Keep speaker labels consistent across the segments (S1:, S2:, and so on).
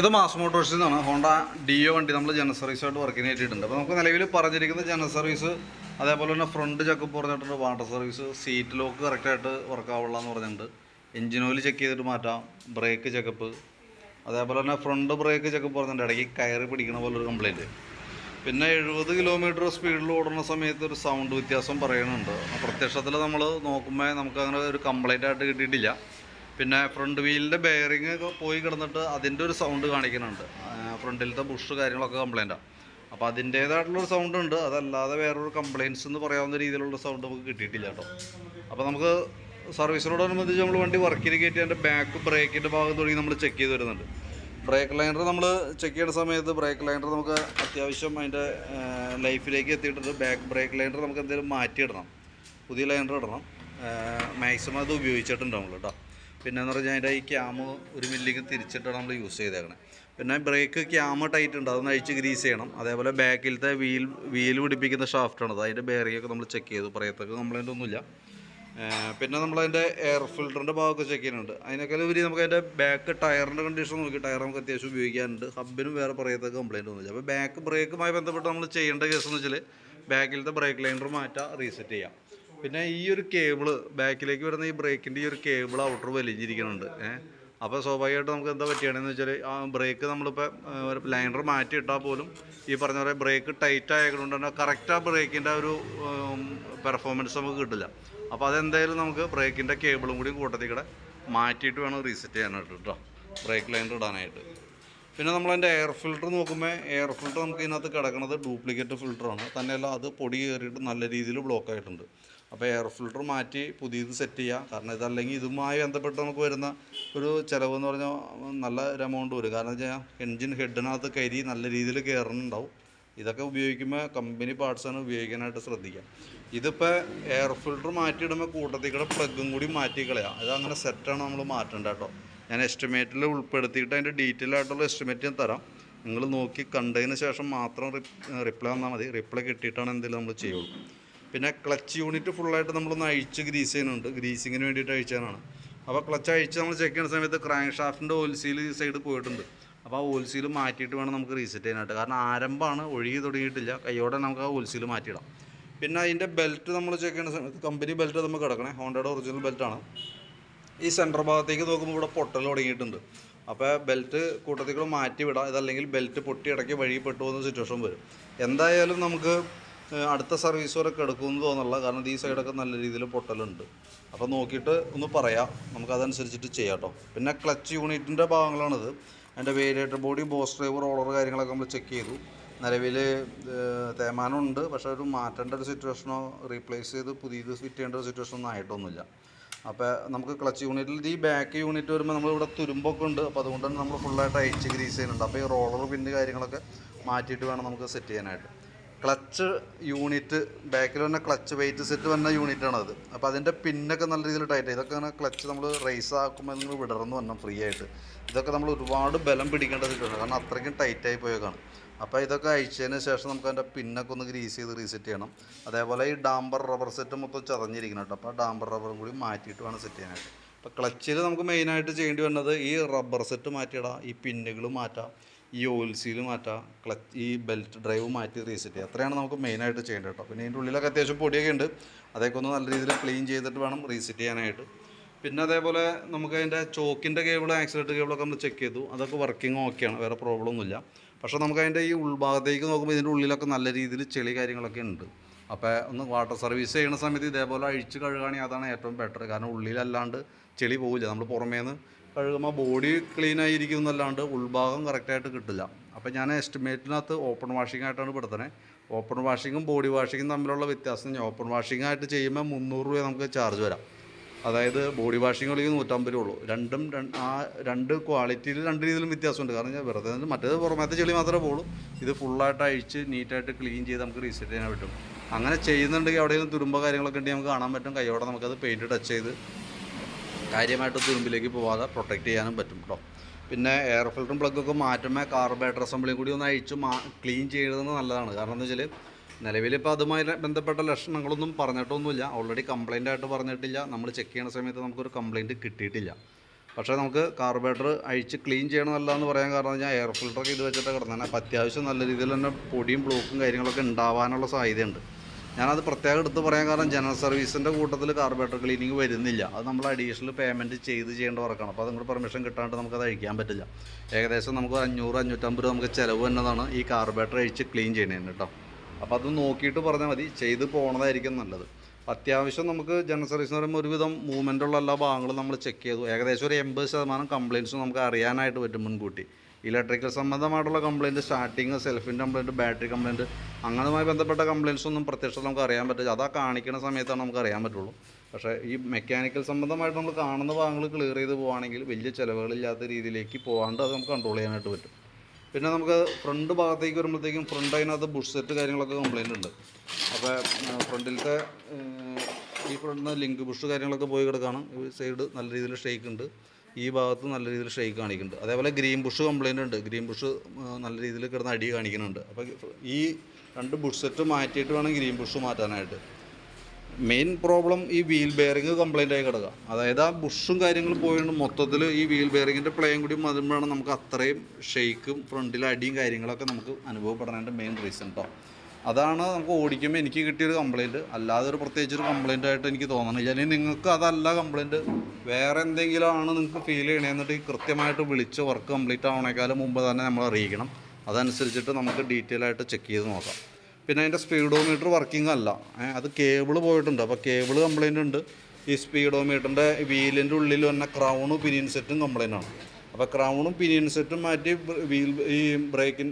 S1: ഇത് മാസ് മോട്ടോഴ്സിൽ നിന്നാണ് Honda deo വണ്ടി നമ്മൾ ജനറൽ സർവീസായിട്ട് വർക്കിന് കയറ്റിയിട്ടുണ്ട് അപ്പോൾ നമുക്ക് നിലവിൽ പറഞ്ഞിരിക്കുന്ന ജനറൽ സർവീസ് അതേപോലെ തന്നെ ഫ്രണ്ട് ചെക്കപ്പ് പറഞ്ഞിട്ടുണ്ട് വാട്ടർ സർവീസ് സീറ്റ് ലോക്ക് കറക്റ്റായിട്ട് വർക്കാവുള്ള എന്ന് പറഞ്ഞിട്ടുണ്ട്. എഞ്ചിൻ ഓയിൽ ചെക്ക് ചെയ്തിട്ട് മാറ്റാം. ബ്രേക്ക് ചെക്കപ്പ് അതേപോലെ തന്നെ ഫ്രണ്ട് ബ്രേക്ക് ചെക്കപ്പ് പറഞ്ഞിട്ടുണ്ട്. ഇടയ്ക്ക് കയറി പിടിക്കണ പോലൊരു കംപ്ലയിന്റ് പിന്നെ എഴുപത് കിലോമീറ്റർ സ്പീഡിൽ ഓടുന്ന സമയത്ത് ഒരു സൗണ്ട് വ്യത്യാസം പറയുന്നുണ്ട് പ്രത്യക്ഷത്തിൽ നമ്മൾ നോക്കുമ്പോൾ നമുക്ക് അങ്ങനെ ഒരു കംപ്ലൈന്റ് ആയിട്ട് കിട്ടിയിട്ടില്ല. പിന്നെ ഫ്രണ്ട് വീലിന്റെ ബെയറിങ് പോയി കിടന്നിട്ട് അതിന്റെ ഒരു സൗണ്ട് കാണിക്കുന്നുണ്ട്. ഫ്രണ്ടിലത്തെ ബുഷ് കാര്യങ്ങളൊക്കെ കംപ്ലൈന്റാണ് അപ്പോൾ അതിന്റേതായിട്ടുള്ളൊരു സൗണ്ട് ഉണ്ട്. അതല്ലാതെ വേറൊരു കംപ്ലയിൻസ് എന്ന് പറയാവുന്ന രീതിയിലുള്ള സൗണ്ട് നമുക്ക് കിട്ടിയിട്ടില്ല കേട്ടോ. അപ്പോൾ നമുക്ക് സർവീസിനോടനുബന്ധിച്ച് നമ്മൾ വണ്ടി വർക്കിന് കയറ്റി അതിന്റെ ബാക്ക് ബ്രേക്കിന്റെ ഭാഗം തുടങ്ങി നമ്മൾ ചെക്ക് ചെയ്ത് വരുന്നുണ്ട്. ബ്രേക്ക് ലൈനർ നമ്മൾ ചെക്ക് ചെയ്യുന്ന സമയത്ത് ബ്രേക്ക് ലൈനർ നമുക്ക് അത്യാവശ്യം അതിന്റെ ലൈഫിലേക്ക് എത്തിയിട്ടുണ്ട്. ബാക്ക് ബ്രേക്ക് ലൈനർ നമുക്ക് എന്തെങ്കിലും മാറ്റിയിടണം. പുതിയ ലൈനർ ഇടണം. മാക്സിമം അത് ഉപയോഗിച്ചിട്ടുണ്ട് നമ്മൾ കേട്ടോ. പിന്നെ എന്ന് പറഞ്ഞാൽ അതിന്റെ ഈ ക്യാമ് ഒരു മില്ലിക്ക് തിരിച്ചിട്ടാണ് നമ്മൾ യൂസ് ചെയ്തേക്കണത് പിന്നെ ബ്രേക്ക് ക്യാമ ടൈറ്റ് ഉണ്ട് അതൊന്ന് അഴിച്ച് ഗ്രീസ് ചെയ്യണം. അതേപോലെ ബാക്കിലത്തെ വീൽ വീൽ പിടിപ്പിക്കുന്ന ഷാഫ്റ്റാണ് അത് അതിന്റെ ബേറിയൊക്കെ നമ്മൾ ചെക്ക് ചെയ്തു. പറയത്തൊക്കെ കംപ്ലൈന്റ് ഒന്നുമില്ല. പിന്നെ നമ്മളതിന്റെ എയർ ഫിൽറ്ററിന്റെ ഭാഗമൊക്കെ ചെക്ക് ചെയ്യുന്നുണ്ട്. അതിനൊക്കെ ഉപരി നമുക്ക് അതിന്റെ ബാക്ക് ടയറിന്റെ കണ്ടീഷൻ നോക്കി ടയർ നമുക്ക് അത്യാവശ്യം ഉപയോഗിക്കാനുണ്ട്. ഹബിനും വേറെ പറയത്തൊക്കെ കംപ്ലൈന്റ് ഒന്നുമില്ല. അപ്പോൾ ബാക്ക് ബ്രേക്കുമായി ബന്ധപ്പെട്ട് നമ്മൾ ചെയ്യേണ്ട കേസ് എന്ന് വെച്ചാൽ ബാക്കിലത്തെ ബ്രേക്ക് ലൈനർ മാറ്റാം റീസെറ്റ് ചെയ്യാം. പിന്നെ ഈ ഒരു കേബിൾ ബാക്കിലേക്ക് വരുന്ന ഈ ബ്രേക്കിന്റെ ഈ ഒരു കേബിൾ ഔട്ടർ വലിഞ്ഞിരിക്കുന്നുണ്ട്. ഏഹ് അപ്പോൾ സ്വാഭാവികമായിട്ട് നമുക്ക് എന്താ പറ്റുകയാണെന്ന് വെച്ചാൽ ആ ബ്രേക്ക് നമ്മളിപ്പോൾ ലൈനർ മാറ്റി ഇട്ടാൽ പോലും ഈ പറഞ്ഞ പോലെ ബ്രേക്ക് ടൈറ്റ് ആയതുകൊണ്ട് തന്നെ കറക്റ്റ് ആ ബ്രേക്കിന്റെ ഒരു പെർഫോമൻസ് നമുക്ക് കിട്ടില്ല. അപ്പോൾ അതെന്തായാലും നമുക്ക് ബ്രേക്കിന്റെ കേബിളും കൂടി കൂട്ടത്തിൽ കൂടെ മാറ്റിയിട്ട് വേണം റീസെറ്റ് ചെയ്യാനായിട്ട് കേട്ടോ ബ്രേക്ക് ലൈനർ ഇടാനായിട്ട്. പിന്നെ നമ്മളതിന്റെ എയർ ഫിൽറ്റർ നോക്കുമ്പോൾ എയർ ഫിൽറ്റർ നമുക്ക് ഇതിനകത്ത് കിടക്കുന്നത് ഡ്യൂപ്ലിക്കേറ്റ് ഫിൽറ്ററാണ് തന്നെയല്ല അത് പൊടി കയറിയിട്ട് നല്ല രീതിയിൽ ബ്ലോക്ക് ആയിട്ടുണ്ട്. അപ്പോൾ എയർ ഫിൽട്ടർ മാറ്റി പുതിയത് സെറ്റ് ചെയ്യുക കാരണം ഇതല്ലെങ്കിൽ ഇതുമായി ബന്ധപ്പെട്ട് നമുക്ക് വരുന്ന ഒരു ചിലവ് എന്ന് പറഞ്ഞാൽ നല്ല ഒരു എമൗണ്ട് വരും. കാരണം വെച്ചാൽ എൻജിൻ ഹെഡിനകത്ത് കരി നല്ല രീതിയിൽ കയറുന്നുണ്ടാവും ഇതൊക്കെ ഉപയോഗിക്കുമ്പോൾ കമ്പനി പാർട്സാണ് ഉപയോഗിക്കാനായിട്ട് ശ്രദ്ധിക്കുക. ഇതിപ്പോൾ എയർ ഫിൽട്ടർ മാറ്റിയിടുമ്പോൾ കൂട്ടത്തിൽ കൂടെ പ്ലഗും കൂടി മാറ്റി കളയാം. ഇതങ്ങനെ സെറ്റാണ് നമ്മൾ മാറ്റേണ്ടത് കേട്ടോ ഞാൻ എസ്റ്റിമേറ്റിൽ ഉൾപ്പെടുത്തിയിട്ട് അതിന്റെ ഡീറ്റെയിൽ ആയിട്ടുള്ള എസ്റ്റിമേറ്റ് ഞാൻ തരാം. നിങ്ങൾ നോക്കി കണ്ടതിന് ശേഷം മാത്രം റിപ്ലൈ തന്നാൽ മതി. റിപ്ലൈ കിട്ടിയിട്ടാണ് എന്തെങ്കിലും നമ്മൾ ചെയ്യുള്ളൂ. പിന്നെ ക്ലച്ച് യൂണിറ്റ് ഫുള്ളായിട്ട് നമ്മളൊന്ന് അഴിച്ച് ഗ്രീസ് ചെയ്യുന്നുണ്ട്. ഗ്രീസിങ്ങിന് വേണ്ടിയിട്ട് അഴിച്ചാണ് അപ്പോൾ ക്ലച്ച് അഴിച്ച് നമ്മൾ ചെക്ക് ചെയ്യുന്ന സമയത്ത് ക്രാങ്ക് ഷാഫ്റ്റിന്റെ ഓൽസീൽ ഈ സൈഡ് പോയിട്ടുണ്ട്. അപ്പോൾ ആ ഓൽസീൽ മാറ്റിയിട്ട് വേണം നമുക്ക് റീസെറ്റ് ചെയ്യാനായിട്ട്. കാരണം ആരംഭമാണ് ഒഴുകി തുടങ്ങിയിട്ടില്ല. കൈയോടെ നമുക്ക് ആ ഓൽസീൽ സീൽ മാറ്റിയിടാം. പിന്നെ അതിന്റെ ബെൽറ്റ് നമ്മൾ ചെക്ക് ചെയ്യുന്ന സമയത്ത് കമ്പനി ബെൽറ്റ് നമുക്ക് കിടക്കണേ. ഹോണ്ടയുടെ ഒറിജിനൽ ബെൽറ്റാണ് ഈ സെന്റർ ഭാഗത്തേക്ക് നോക്കുമ്പോൾ ഇവിടെ പൊട്ടൽ തുടങ്ങിയിട്ടുണ്ട്. അപ്പോൾ ബെൽറ്റ് കൂട്ടത്തിൽ കൂടെ മാറ്റി വിടാം ഇതല്ലെങ്കിൽ ബെൽറ്റ് പൊട്ടി ഇടയ്ക്ക് വഴി പെട്ടു പോകുന്ന സിറ്റുവേഷൻ വരും. എന്തായാലും നമുക്ക് അടുത്ത സർവീസ് വരെ കിടക്കുമെന്ന് തോന്നുന്നില്ല. കാരണം ഈ സൈഡൊക്കെ നല്ല രീതിയിൽ പൊട്ടലുണ്ട്. അപ്പോൾ നോക്കിയിട്ട് ഒന്ന് പറയാം. നമുക്കതനുസരിച്ചിട്ട് ചെയ്യാം കേട്ടോ പിന്നെ ക്ലച്ച് യൂണിറ്റിന്റെ ഭാഗങ്ങളാണിത്. അതിന്റെ variator body boss driver roller കാര്യങ്ങളൊക്കെ നമ്മൾ ചെക്ക് ചെയ്തു. നിലവിൽ തേമാനമുണ്ട് പക്ഷേ ഒരു മാറ്റേണ്ട ഒരു സിറ്റുവേഷനോ റീപ്ലേസ് ചെയ്ത് പുതിയത് ഫിറ്റ് ചെയ്യേണ്ട ഒരു സിറ്റുവേഷൻ ഒന്നും ആയിട്ടൊന്നുമില്ല. അപ്പോൾ നമുക്ക് ക്ലച്ച് യൂണിറ്റിൽ ഈ ബാക്ക് യൂണിറ്റ് വരുമ്പോൾ നമ്മളിവിടെ തുരുമ്പൊക്കെ ഉണ്ട്. അപ്പോൾ അതുകൊണ്ട് തന്നെ നമ്മൾ ഫുള്ളായിട്ട് അയച്ച് ഗ്രീസ് ചെയ്യുന്നുണ്ട്. അപ്പോൾ ഈ റോളർ പിന്ന് കാര്യങ്ങളൊക്കെ മാറ്റിയിട്ട് വേണം നമുക്ക് സെറ്റ് ചെയ്യാനായിട്ട്. ക്ലച്ച് യൂണിറ്റ് ബാക്കിൽ വന്ന ക്ലച്ച് വെയിറ്റ് സെറ്റ് വന്ന യൂണിറ്റാണ് അത് അപ്പോൾ അതിന്റെ പിന്നൊക്കെ നല്ല രീതിയിൽ ടൈറ്റ് ഇതൊക്കെ അങ്ങനെ ക്ലച്ച് നമ്മൾ റേസ് ആക്കുമ്പോൾ നിങ്ങൾ വിടർന്ന് വരണം ഫ്രീ ആയിട്ട്. ഇതൊക്കെ നമ്മൾ ഒരുപാട് ബലം പിടിക്കേണ്ട സിറ്റുവേഷൻ കാരണം അത്രയ്ക്കും ടൈറ്റായി പോയേക്കാണ് അപ്പോൾ ഇതൊക്കെ അഴിച്ചതിന് ശേഷം നമുക്ക് അതിന്റെ പിന്നൊക്കെ ഒന്ന് ഗ്രീസ് ചെയ്ത് റീസെറ്റ് ചെയ്യണം. അതേപോലെ ഈ ഡാംബർ റബ്ബർ സെറ്റ് മൊത്തം ചതഞ്ഞിരിക്കണം കേട്ടോ അപ്പോൾ ഡാംബർ റബ്ബറും കൂടി മാറ്റിയിട്ട് വേണം സെറ്റ് ചെയ്യാനായിട്ട്. അപ്പോൾ ക്ലച്ചിൽ നമുക്ക് മെയിനായിട്ട് ചെയ്യേണ്ടി വരുന്നത് ഈ റബ്ബർ സെറ്റ് മാറ്റിയിടാം ഈ പിന്നുകൾ മാറ്റാം. ഈ ഓയിൽ സീൽ മാറ്റാം ക്ലച്ച് ഈ ബെൽറ്റ് ഡ്രൈവ് മാറ്റി റീസെറ്റ് ചെയ്യുക അത്രയാണ് നമുക്ക് മെയിനായിട്ട് ചെയ്യേണ്ടത് കേട്ടോ. പിന്നെ ഇതിന്റെ ഉള്ളിലൊക്കെ അത്യാവശ്യം പൊടിയൊക്കെ ഉണ്ട്. അതൊക്കെ ഒന്ന് നല്ല രീതിയിൽ ക്ലീൻ ചെയ്തിട്ട് വേണം റീസെറ്റ് ചെയ്യാനായിട്ട്. പിന്നെ അതേപോലെ നമുക്ക് അതിന്റെ ചോക്കിന്റെ കേബിൾ ആക്സിലേറ്റർ കേബിളൊക്കെ നമ്മൾ ചെക്ക് ചെയ്തു. അതൊക്കെ വർക്കിംഗ് ഓക്കെയാണ് വേറെ പ്രോബ്ലം ഒന്നുമില്ല പക്ഷേ നമുക്ക് അതിന്റെ ഈ ഉൾഭാഗത്തേക്ക് നോക്കുമ്പോൾ ഇതിന്റെ ഉള്ളിലൊക്കെ നല്ല രീതിയിൽ ചെളി കാര്യങ്ങളൊക്കെ ഉണ്ട്. അപ്പോൾ ഒന്ന് വാട്ടർ സർവീസ് ചെയ്യുന്ന സമയത്ത് ഇതേപോലെ അഴിച്ച് കഴുകുകയാണെങ്കിൽ അതാണ് ഏറ്റവും ബെറ്റർ. കാരണം ഉള്ളിലല്ലാണ്ട് ചെളി പോവില്ല. നമ്മൾ പുറമേന്ന് കഴുകുമ്പോൾ ബോഡി ക്ലീൻ ആയിരിക്കും എന്നല്ലാണ്ട് ഉൾഭാഗം കറക്റ്റായിട്ട് കിട്ടില്ല. അപ്പോൾ ഞാൻ എസ്റ്റിമേറ്റിനകത്ത് ഓപ്പൺ വാഷിംഗ് ആയിട്ടാണ് പെടുത്തണേ. ഓപ്പൺ വാഷിങ്ങും ബോഡി വാഷിങ്ങും തമ്മിലുള്ള വ്യത്യാസം ഞാൻ ഓപ്പൺ വാഷിംഗ് ആയിട്ട് ചെയ്യുമ്പോൾ മുന്നൂറ് രൂപ നമുക്ക് ചാർജ് വരാം. അതായത് ബോഡി വാഷിംഗ് കളിക്ക് നൂറ്റമ്പത് ഉള്ളൂ രണ്ടും ആ രണ്ട് ക്വാളിറ്റിയിൽ രണ്ട് രീതിയിലും വ്യത്യാസമുണ്ട്. കാരണം ഞാൻ വെറുതെ മറ്റേത് പുറമേത്തെ ചെളി മാത്രമേ പോകുള്ളൂ ഇത് ഫുള്ളായിട്ട് അഴിച്ച് നീറ്റായിട്ട് ക്ലീൻ ചെയ്ത് നമുക്ക് റീസെറ്റ് ചെയ്യാൻ പറ്റും. അങ്ങനെ ചെയ്യുന്നുണ്ടെങ്കിൽ എവിടെയെങ്കിലും തുരുമ്പോ കാര്യങ്ങളൊക്കെ ഉണ്ടെങ്കിൽ നമുക്ക് കാണാൻ പറ്റും. കൈയോടെ നമുക്കത് പെയിന്റ് ടച്ച് ചെയ്ത് കാര്യമായിട്ട് തുരുമ്പിലേക്ക് പോവാതെ പ്രൊട്ടക്റ്റ് ചെയ്യാനും പറ്റും കേട്ടോ പിന്നെ എയർ ഫിൽറ്ററും പ്ലഗൊക്കെ മാറ്റുമ്പോൾ കാർബേറ്റർ അസംബ്ലിയും കൂടി ഒന്ന് അഴിച്ച് മാ ക്ലീൻ ചെയ്യുന്നത് നല്ലതാണ്. കാരണം എന്താ വെച്ചാൽ നിലവിലിപ്പോൾ അതുമായി ബന്ധപ്പെട്ട ലക്ഷണങ്ങളൊന്നും പറഞ്ഞിട്ടൊന്നുമില്ല. ഓൾറെഡി കംപ്ലൈന്റ് ആയിട്ട് പറഞ്ഞിട്ടില്ല. നമ്മൾ ചെക്ക് ചെയ്യുന്ന സമയത്ത് നമുക്കൊരു കംപ്ലൈന്റ് കിട്ടിയിട്ടില്ല. പക്ഷേ നമുക്ക് കാർബറേറ്റർ അഴിച്ച് ക്ലീൻ ചെയ്യണമല്ല എന്ന് പറയാൻ കാരണം ഞാൻ എയർ ഫിൽറ്ററൊക്കെ ഇത് വെച്ചിട്ട് കിടന്നാൽ അപ്പോൾ അത്യാവശ്യം നല്ല രീതിയിൽ തന്നെ പൊടിയും ബ്ലോക്കും കാര്യങ്ങളൊക്കെ ഉണ്ടാവാനുള്ള സാധ്യതയുണ്ട്. ഞാനത് പ്രത്യേകം എടുത്ത് പറയാൻ കാരണം ജനറൽ സർവീസിന്റെ കൂട്ടത്തിൽ കാർബറേറ്റർ ക്ലീനിങ് വരുന്നില്ല. അത് നമ്മൾ അഡീഷണൽ പേയ്മെന്റ് ചെയ്ത് ചെയ്യേണ്ട വർക്കാണ് അപ്പോൾ അതുകൊണ്ട് പെർമിഷൻ കിട്ടാണ്ട് നമുക്കത് അഴിക്കാൻ പറ്റില്ല. ഏകദേശം നമുക്ക് അഞ്ഞൂറ് അഞ്ഞൂറ്റമ്പത് നമുക്ക് ചിലവ് എന്നതാണ് ഈ കാർബറേറ്റർ അഴിച്ച് ക്ലീൻ ചെയ്യണതിന് കേട്ടോ. അപ്പോൾ അത് നോക്കിയിട്ട് പറഞ്ഞാൽ മതി. ചെയ്ത് പോണതായിരിക്കും നല്ലത്. അത്യാവശ്യം നമുക്ക് ജനറൽ സർവീസ് എന്ന് പറയുമ്പോൾ ഒരുവിധം മൂവ്മെന്റുള്ള എല്ലാ ഭാഗങ്ങളും നമ്മൾ ചെക്ക് ചെയ്തു. ഏകദേശം ഒരു എൺപത് ശതമാനം കംപ്ലയിൻസും നമുക്ക് അറിയാനായിട്ട് പറ്റും മുൻകൂട്ടി. ഇലക്ട്രിക്കൽ സംബന്ധമായിട്ടുള്ള കംപ്ലയിന്റ് സ്റ്റാർട്ടിങ് സെൽഫിന്റെ കംപ്ലയിന്റ് ബാറ്ററി കംപ്ലയിന്റ് അങ്ങനെയുമായി ബന്ധപ്പെട്ട കംപ്ലയിൻസ് ഒന്നും പ്രത്യക്ഷത്തിൽ നമുക്ക് അറിയാൻ പറ്റില്ല. അതാ കാണിക്കുന്ന സമയത്താണ് നമുക്ക് അറിയാൻ പറ്റുള്ളൂ. പക്ഷേ ഈ മെക്കാനിക്കൽ സംബന്ധമായിട്ട് നമ്മൾ കാണുന്ന ഭാഗങ്ങൾ ക്ലിയർ ചെയ്ത് പോവുകയാണെങ്കിൽ വലിയ ചിലവുകളില്ലാത്ത രീതിയിലേക്ക് പോകാണ്ട് അത് നമുക്ക് കൺട്രോൾ ചെയ്യാനായിട്ട് പറ്റും. പിന്നെ നമുക്ക് ഫ്രണ്ട് ഭാഗത്തേക്ക് വരുമ്പോഴത്തേക്കും ഫ്രണ്ട് അതിനകത്ത് ബുഷ് സെറ്റ് കാര്യങ്ങളൊക്കെ കംപ്ലയിന്റ് ഉണ്ട്. അപ്പോൾ ഫ്രണ്ടിലത്തെ ഈ ഫ്രണ്ടിൽ ലിങ്ക് ബുഷ് കാര്യങ്ങളൊക്കെ പോയി കിടക്കുകയാണ് സൈഡ് നല്ല രീതിയിൽ ഷേക്ക് ഉണ്ട്. ഈ ഭാഗത്ത് നല്ല രീതിയിൽ ഷെയ്ക്ക് കാണിക്കുന്നുണ്ട്. അതേപോലെ ഗ്രീൻ ബുഷ് കംപ്ലൈന്റ് ഉണ്ട്. ഗ്രീൻ ബുഷ് നല്ല രീതിയിൽ കിടന്ന് അടി കാണിക്കുന്നുണ്ട്. അപ്പോൾ ഈ രണ്ട് ബുഷ് സെറ്റ് മാറ്റിയിട്ട് വേണം ഗ്രീൻ ബുഷ് മാറ്റാനായിട്ട്. മെയിൻ പ്രോബ്ലം ഈ വീൽ ബെയറിങ് കംപ്ലൈന്റ് ആയി കിടക്കുക. അതായത് ആ ബുഷും കാര്യങ്ങളും പോയിട്ട് മൊത്തത്തിൽ ഈ വീൽ ബെയറിങ്ങിന്റെ പ്ലേയും കൂടി മതുമ്പോഴാണ് നമുക്ക് അത്രയും ഷെയ്ക്കും ഫ്രണ്ടിലെ അടിയും കാര്യങ്ങളൊക്കെ നമുക്ക് അനുഭവപ്പെടാനായിട്ട് മെയിൻ റീസൺ കേട്ടോ അതാണ് നമുക്ക് ഓടിക്കുമ്പോൾ എനിക്ക് കിട്ടിയൊരു കംപ്ലൈന്റ് അല്ലാതെ ഒരു പ്രത്യേകിച്ച് ഒരു കംപ്ലൈന്റ് ആയിട്ട് എനിക്ക് തോന്നണില്ല. അല്ലെങ്കിൽ നിങ്ങൾക്ക് അതല്ല കംപ്ലൈന്റ് വേറെ എന്തെങ്കിലും ആണ് നിങ്ങൾക്ക് ഫീൽ ചെയ്യണേ എന്നിട്ട് കൃത്യമായിട്ട് വിളിച്ച് വർക്ക് കംപ്ലീറ്റ് ആവണേക്കാളും മുമ്പ് തന്നെ നമ്മൾ അറിയിക്കണം. അതനുസരിച്ചിട്ട് നമുക്ക് ഡീറ്റെയിൽ ആയിട്ട് ചെക്ക് ചെയ്ത് നോക്കാം. പിന്നെ അതിന്റെ സ്പീഡോമീറ്റർ വർക്കിംഗ് അല്ല. അത് കേബിൾ പോയിട്ടുണ്ട്. അപ്പോൾ കേബിൾ കംപ്ലൈന്റ് ഉണ്ട്. ഈ സ്പീഡോമീറ്ററിന്റെ വീലിന്റെ ഉള്ളിൽ തന്നെ ക്രൗണും പിനിയൻ സെറ്റും കംപ്ലൈന്റ് ആണ്. അപ്പോൾ ക്രൗണും പിനിയൻ സെറ്റും മാറ്റി വീൽ ഈ ബ്രേക്കിൻ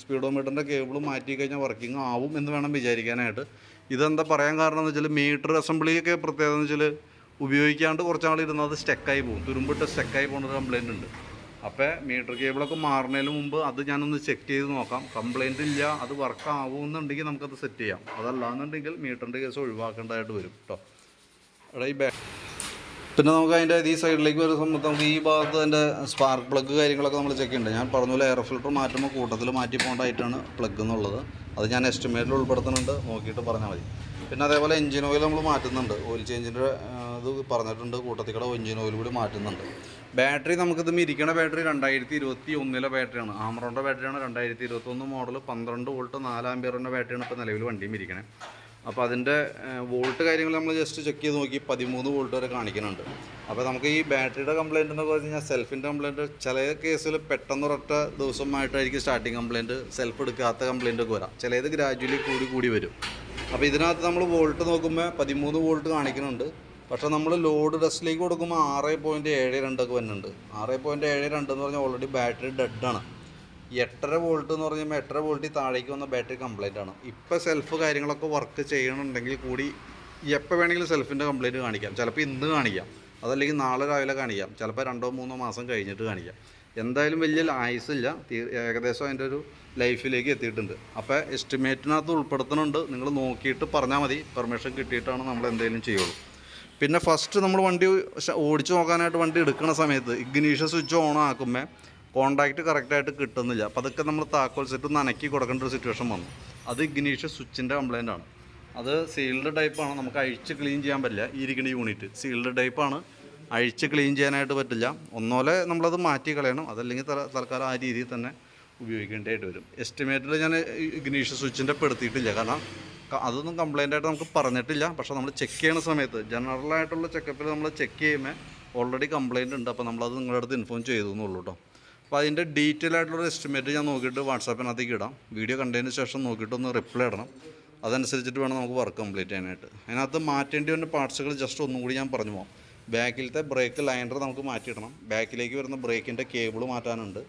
S1: സ്പീഡോമീറ്ററിന്റെ കേബിൾ മാറ്റി കഴിഞ്ഞാൽ വർക്കിംഗ് ആവും എന്ന് വേണം വിചാരിക്കാനായിട്ട്. ഇതെന്താ പറയാൻ കാരണം എന്ന് വെച്ചാൽ മീറ്റർ അസംബ്ലിയൊക്കെ പ്രത്യേകത എന്ന് വെച്ചാൽ ഉപയോഗിക്കാണ്ട് കുറച്ചാൾ ഇരുന്ന് അത് സ്റ്റെക്കായി പോകും. തുരുമ്പിട്ട് സ്റ്റെക്കായി പോകുന്നൊരു കംപ്ലയിന്റ് ഉണ്ട്. അപ്പോൾ മീറ്റർ കേബിളൊക്കെ മാറുന്നതിന് മുമ്പ് അത് ഞാനൊന്ന് ചെക്ക് ചെയ്ത് നോക്കാം. കംപ്ലയിന്റ് ഇല്ല അത് വർക്ക് ആവുമെന്നുണ്ടെങ്കിൽ നമുക്കത് സെറ്റ് ചെയ്യാം. അതല്ലാന്നുണ്ടെങ്കിൽ മീറ്ററിന്റെ കേസ് ഒഴിവാക്കേണ്ടതായിട്ട് വരും കേട്ടോ എടാ ഈ ബാ പിന്നെ നമുക്ക് അതിന്റെ ഈ സൈഡിലേക്ക് വരുന്ന സമയത്ത് നമുക്ക് ഈ ഭാഗത്ത് അതിന്റെ സ്പാർക്ക് പ്ലഗ് കാര്യങ്ങളൊക്കെ നമ്മൾ ചെക്ക് ചെയ്യുന്നുണ്ട് ഞാൻ പറഞ്ഞ പോലെ എയർ ഫിൽറ്റർ മാറ്റുമ്പോൾ കൂട്ടത്തിൽ മാറ്റി പോകേണ്ടതായിട്ടാണ് പ്ലഗ് എന്നുള്ളത്. അത് ഞാൻ എസ്റ്റിമേറ്റിൽ ഉൾപ്പെടുത്തുന്നുണ്ട്. നോക്കിയിട്ട് പറഞ്ഞാൽ മതി. പിന്നെ അതേപോലെ എഞ്ചിൻ ഓയിൽ നമ്മൾ മാറ്റുന്നുണ്ട്. ഓയിൽ ചേഞ്ചിന്റെ ഇത് പറഞ്ഞിട്ടുണ്ട്. കൂട്ടത്തിൽ കൂടെ എഞ്ചിൻ ഓയിൽ കൂടി മാറ്റുന്നുണ്ട്. ബാറ്ററി നമുക്കിത് ഇരിക്കണ ബാറ്ററി രണ്ടായിരത്തി ഇരുപത്തി ഒന്നിലെ ബാറ്ററിയാണ് ആമറോണിന്റെ ബാറ്ററിയാണ് രണ്ടായിരത്തി ഇരുപത്തൊന്ന് മോഡൽ പന്ത്രണ്ട് വോൾട്ട് നാലാം പേറിന്റെ ബാറ്ററിയാണ് ഇപ്പോൾ നിലവിൽ വണ്ടിയും ഇരിക്കണേ. അപ്പോൾ അതിന്റെ വോൾട്ട് കാര്യങ്ങൾ നമ്മൾ ജസ്റ്റ് ചെക്ക് ചെയ്ത് നോക്കി. പതിമൂന്ന് വോൾട്ട് വരെ കാണിക്കുന്നുണ്ട്. അപ്പോൾ നമുക്ക് ഈ ബാറ്ററിയുടെ കംപ്ലയിന്റ് എന്നൊക്കെ പറഞ്ഞു കഴിഞ്ഞാൽ സെൽഫിന്റെ കംപ്ലയിന്റ് ചില കേസിൽ പെട്ടെന്ന് ഒരൊറ്റ ദിവസമായിട്ടായിരിക്കും സ്റ്റാർട്ടിങ് കംപ്ലയിന്റ് സെൽഫ് എടുക്കാത്ത കംപ്ലയിന്റ് ഒക്കെ വരാം. ചിലത് ഗ്രാജുവലി കൂടി കൂടി വരും. അപ്പോൾ ഇതിനകത്ത് നമ്മൾ വോൾട്ട് നോക്കുമ്പോൾ പതിമൂന്ന് വോൾട്ട് കാണിക്കുന്നുണ്ട്. പക്ഷേ നമ്മൾ ലോഡ് ടെസ്റ്റിലേക്ക് കൊടുക്കുമ്പോൾ ആറ് പോയിന്റ് ഏഴ് രണ്ടൊക്കെ വരുന്നുണ്ട്. ആറ് പോയിന്റ് ഏഴ് രണ്ട് എന്ന് പറഞ്ഞാൽ ഓൾറെഡി ബാറ്ററി ഡെഡാണ് എട്ടര വോൾട്ട് എന്ന് പറഞ്ഞാൽ എട്ടര വോൾട്ടിൽ താഴേക്ക് വന്ന ബാറ്ററി കംപ്ലൈന്റ് ആണ്. ഇപ്പോൾ സെൽഫ് കാര്യങ്ങളൊക്കെ വർക്ക് ചെയ്യണമെന്നുണ്ടെങ്കിൽ കൂടി എപ്പോൾ വേണമെങ്കിലും സെൽഫിന്റെ കംപ്ലൈന്റ് കാണിക്കാം. ചിലപ്പോൾ ഇന്ന് കാണിക്കാം. അതല്ലെങ്കിൽ നാളെ രാവിലെ കാണിക്കാം. ചിലപ്പോൾ രണ്ടോ മൂന്നോ മാസം കഴിഞ്ഞിട്ട് കാണിക്കാം. എന്തായാലും വലിയ ആയുസില്ല ഏകദേശം അതിന്റെ ഒരു ലൈഫിലേക്ക് എത്തിയിട്ടുണ്ട്. അപ്പോൾ എസ്റ്റിമേറ്റിനകത്ത് ഉൾപ്പെടുത്തുന്നുണ്ട് നിങ്ങൾ നോക്കിയിട്ട് പറഞ്ഞാൽ മതി. പെർമിഷൻ കിട്ടിയിട്ടാണ് നമ്മൾ എന്തെങ്കിലും ചെയ്യുള്ളൂ. പിന്നെ ഫസ്റ്റ് നമ്മൾ വണ്ടി ഓടിച്ച് നോക്കാനായിട്ട് വണ്ടി എടുക്കുന്ന സമയത്ത് ഇഗ്നീഷ്യ സ്വിച്ച് ഓൺ ആക്കുമ്പോൾ കോണ്ടാക്റ്റ് കറക്റ്റായിട്ട് കിട്ടുന്നില്ല. അപ്പോൾ അതൊക്കെ നമ്മൾ താക്കോൽ സെറ്റ് നനക്കി കൊടുക്കേണ്ട ഒരു സിറ്റുവേഷൻ വന്നു. അത് ഇഗ്നീഷൻ സ്വിച്ചിന്റെ കംപ്ലൈന്റ് ആണ്. അത് സീൽഡ് ടൈപ്പാണ് നമുക്ക് അഴിച്ച് ക്ലീൻ ചെയ്യാൻ പറ്റില്ല. ഈ ഇരിക്കുന്ന യൂണിറ്റ് സീൽഡ് ടൈപ്പാണ് അഴിച്ച് ക്ലീൻ ചെയ്യാനായിട്ട് പറ്റില്ല. ഒന്നോലെ നമ്മളത് മാറ്റി കളയണം. അതല്ലെങ്കിൽ തല തൽക്കാലം ആ രീതിയിൽ തന്നെ ഉപയോഗിക്കേണ്ടതായിട്ട് വരും. എസ്റ്റിമേറ്റിൽ ഞാൻ ഇഗ്നീഷൻ സ്വിച്ചിന്റെ പെടുത്തിയിട്ടില്ല കാരണം അതൊന്നും കംപ്ലൈന്റ് ആയിട്ട് നമുക്ക് പറഞ്ഞിട്ടില്ല. പക്ഷേ നമ്മൾ ചെക്ക് ചെയ്യുന്ന സമയത്ത് ജനറലായിട്ടുള്ള ചെക്കപ്പിൽ നമ്മൾ ചെക്ക് ചെയ്യുമ്പോൾ ഓൾറെഡി കംപ്ലൈന്റ് ഉണ്ട്. അപ്പോൾ നമ്മളത് നിങ്ങളുടെ അടുത്ത് ഇൻഫോം ചെയ്തു എന്നുള്ളൂ കേട്ടോ അപ്പോൾ അതിന്റെ ഡീറ്റെയിൽ ആയിട്ടുള്ള എസ്റ്റിമേറ്റ് ഞാൻ നോക്കിയിട്ട് വാട്സാപ്പിനകത്തേക്ക് ഇടാം. വീഡിയോ കണ്ടതിന് ശേഷം നോക്കിയിട്ട് ഒന്ന് റിപ്ലൈ ഇടണം. അതനുസരിച്ചിട്ട് വേണം നമുക്ക് വർക്ക് കംപ്ലീറ്റ് ചെയ്യാനായിട്ട്. അതിനകത്ത് മാറ്റേണ്ടി വരുന്ന പാർട്സുകൾ ജസ്റ്റ് ഒന്നും കൂടി ഞാൻ പറഞ്ഞു പോകാം ബാക്കിലത്തെ ബ്രേക്ക് ലൈനർ നമുക്ക് മാറ്റിയിടണം. ബാക്കിലേക്ക് വരുന്ന ബ്രേക്കിന്റെ കേബിൾ മാറ്റാനുണ്ട്.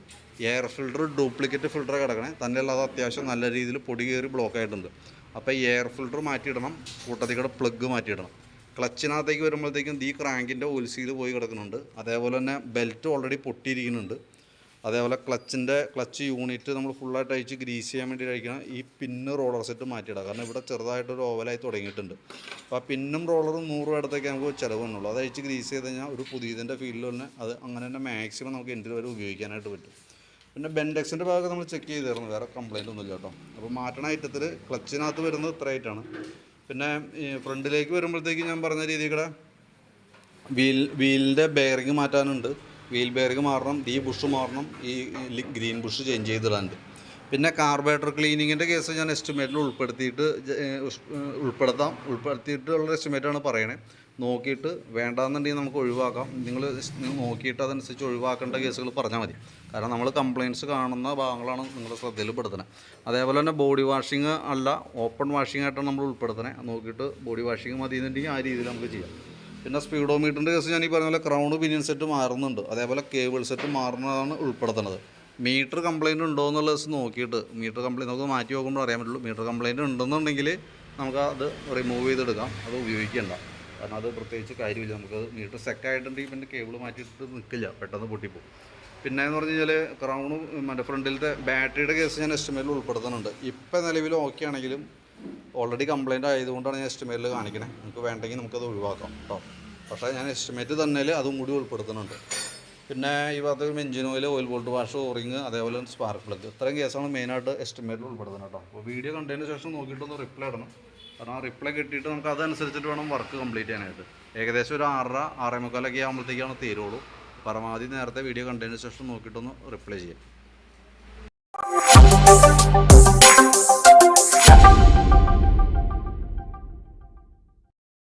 S1: എയർ ഫിൽറ്റർ ഡ്യൂപ്ലിക്കേറ്റ് ഫിൽട്ടർ കിടക്കണേ. തന്നെയല്ല അത് അത്യാവശ്യം നല്ല രീതിയിൽ പൊടി കയറി ബ്ലോക്ക് ആയിട്ടുണ്ട്. അപ്പോൾ എയർ ഫിൽറ്റർ മാറ്റിയിടണം. കൂട്ടത്തിൽ കൂടെ പ്ലഗ് മാറ്റിയിടണം ക്ലച്ചിനകത്തേക്ക് വരുമ്പോഴത്തേക്കും ഈ ക്രാങ്കിന്റെ ഓയിൽ സീൽ പോയി കിടക്കുന്നുണ്ട്. അതേപോലെ തന്നെ ബെൽറ്റ് ഓൾറെഡി പൊട്ടിയിരിക്കുന്നുണ്ട്. അതേപോലെ ക്ലച്ചിന്റെ ക്ലച്ച് യൂണിറ്റ് നമ്മൾ ഫുള്ളായിട്ട് അയച്ച് ഗ്രീസ് ചെയ്യാൻ വേണ്ടി അഴിക്കണം ഈ പിന്ന് റോളർ സെറ്റ് മാറ്റിയിടാം കാരണം ഇവിടെ ചെറുതായിട്ടൊരു ഓവലായി തുടങ്ങിയിട്ടുണ്ട്. അപ്പോൾ ആ പിന്നും റോളറും നൂറ് രൂപ അടുത്തേക്ക് നമുക്ക് ചിലവ് വന്നുള്ളൂ. അത് അഴിച്ച് ഗ്രീസ് ചെയ്ത് കഴിഞ്ഞാൽ ഒരു പുതിയതിന്റെ ഫീൽഡിൽ തന്നെ അത് അങ്ങനെ തന്നെ മാക്സിമം നമുക്ക് എൻഡിൽ വരെ ഉപയോഗിക്കാനായിട്ട് പറ്റും. പിന്നെ ബെൻഡെക്സിന്റെ ഭാഗം നമ്മൾ ചെക്ക് ചെയ്തിരുന്നു വേറെ കംപ്ലയിന്റ് ഒന്നുമില്ല കേട്ടോ. അപ്പോൾ മാറ്റണ ഐറ്റത്തിൽ ക്ലച്ചിനകത്ത് വരുന്നത് ഇത്ര പിന്നെ ഫ്രണ്ടിലേക്ക് വരുമ്പോഴത്തേക്ക് ഞാൻ പറഞ്ഞ രീതിയിൽ കൂടെ വീൽ വീലിന്റെ ബെയറിങ് മാറ്റാനുണ്ട്. വീൽ ബെയറിങ് മാറണം ഈ ബുഷ് മാറണം ഈ ഗ്രീൻ ബുഷ് ചേഞ്ച് ചെയ്തിടാനുണ്ട് പിന്നെ കാർബറേറ്റർ ക്ലീനിങ്ങിന്റെ കേസ് ഞാൻ എസ്റ്റിമേറ്റിൽ ഉൾപ്പെടുത്തിയിട്ട് ഉൾപ്പെടുത്താം. ഉൾപ്പെടുത്തിയിട്ടുള്ള എസ്റ്റിമേറ്റാണ് പറയണേ. നോക്കിയിട്ട് വേണ്ടാന്നുണ്ടെങ്കിൽ നമുക്ക് ഒഴിവാക്കാം. നിങ്ങൾ നോക്കിയിട്ട് അതനുസരിച്ച് ഒഴിവാക്കേണ്ട കേസുകൾ പറഞ്ഞാൽ മതി. കാരണം നമ്മൾ കംപ്ലയിന്റ്സ് കാണുന്ന ഭാഗങ്ങളാണ് നിങ്ങളുടെ ശ്രദ്ധയിൽ പെടുത്തണത് അതേപോലെ തന്നെ ബോഡി വാഷിങ് അല്ല ഓപ്പൺ വാഷിംഗ് ആയിട്ടാണ് നമ്മൾ ഉൾപ്പെടുത്തണേ നോക്കിയിട്ട് ബോഡി വാഷിങ് മതി എന്നുണ്ടെങ്കിൽ ആ രീതിയിൽ നമുക്ക് ചെയ്യാം. പിന്നെ സ്പീഡോമീറ്ററിന്റെ കേസ് ഞാൻ ഈ പറഞ്ഞ പോലെ ക്രൗൺ പിനിയൻ സെറ്റ് മാറുന്നുണ്ട്. അതേപോലെ കേബിൾ സെറ്റ് മാറുന്നതാണ് ഉൾപ്പെടുത്തുന്നത്. മീറ്റർ കംപ്ലൈന്റ് ഉണ്ടോ എന്നുള്ള ദിവസം നോക്കിയിട്ട് മീറ്റർ കംപ്ലൈന്റ് നമുക്ക് മാറ്റി നോക്കുമ്പോൾ അറിയാൻ പറ്റുള്ളൂ മീറ്റർ കംപ്ലൈന്റ് ഉണ്ടെന്നുണ്ടെങ്കിൽ നമുക്ക് അത് റിമൂവ് ചെയ്തെടുക്കാം. അത് ഉപയോഗിക്കേണ്ട. കാരണം അത് പ്രത്യേകിച്ച് കാര്യമില്ല. നമുക്ക് മീറ്റർ സെറ്റ് ആയിട്ടുണ്ടെങ്കിൽ പിന്നെ കേബിൾ മാറ്റിയിട്ട് നിൽക്കില്ല പെട്ടെന്ന് പൊട്ടിപ്പോകും പിന്നെ എന്ന് പറഞ്ഞു കഴിഞ്ഞാൽ ക്രൗണും മറ്റേ ഫ്രണ്ടിലത്തെ ബാറ്ററിയുടെ കേസ് ഞാൻ എസ്റ്റിമേറ്റിൽ ഉൾപ്പെടുത്തുന്നുണ്ട്. ഇപ്പം നിലവിൽ ഓക്കെ ആണെങ്കിലും ഓൾറെഡി കംപ്ലയിന്റ് ആയതുകൊണ്ടാണ് ഞാൻ എസ്റ്റിമേറ്റിൽ കാണിക്കണേ. നമുക്ക് വേണ്ടെങ്കിൽ നമുക്കത് ഒഴിവാക്കാം കേട്ടോ പക്ഷേ ഞാൻ എസ്റ്റിമേറ്റ് തന്നെ അതും കൂടി ഉൾപ്പെടുത്തുന്നുണ്ട്. പിന്നെ ഈ ഭാഗത്ത് engine oil oil bolt wash O ring അതേപോലെ സ്പാർക്ക് പ്ലഗ് ഇത്രയും കേസാണ് മെയിനായിട്ട് എസ്റ്റിമേറ്റിൽ ഉൾപ്പെടുത്തുന്നത് കേട്ടോ അപ്പോൾ വീഡിയോ കണ്ടതിന് ശേഷം നോക്കിയിട്ടൊന്ന് റിപ്ലൈ ഇടണം. കാരണം ആ റിപ്ലൈ കിട്ടിയിട്ട് നമുക്ക് അതനുസരിച്ചിട്ട് വേണം വർക്ക് കംപ്ലീറ്റ് ചെയ്യാനായിട്ട്. ഏകദേശം ഒരു ആറര ആറേ മുക്കാലൊക്കെ ആകുമ്പോഴത്തേക്കാണ് തീരുള്ളൂ. പരമാവധി നേരത്തെ വീഡിയോ കണ്ടതിന് ശേഷം നോക്കിയിട്ടൊന്ന് റിപ്ലൈ ചെയ്യാം.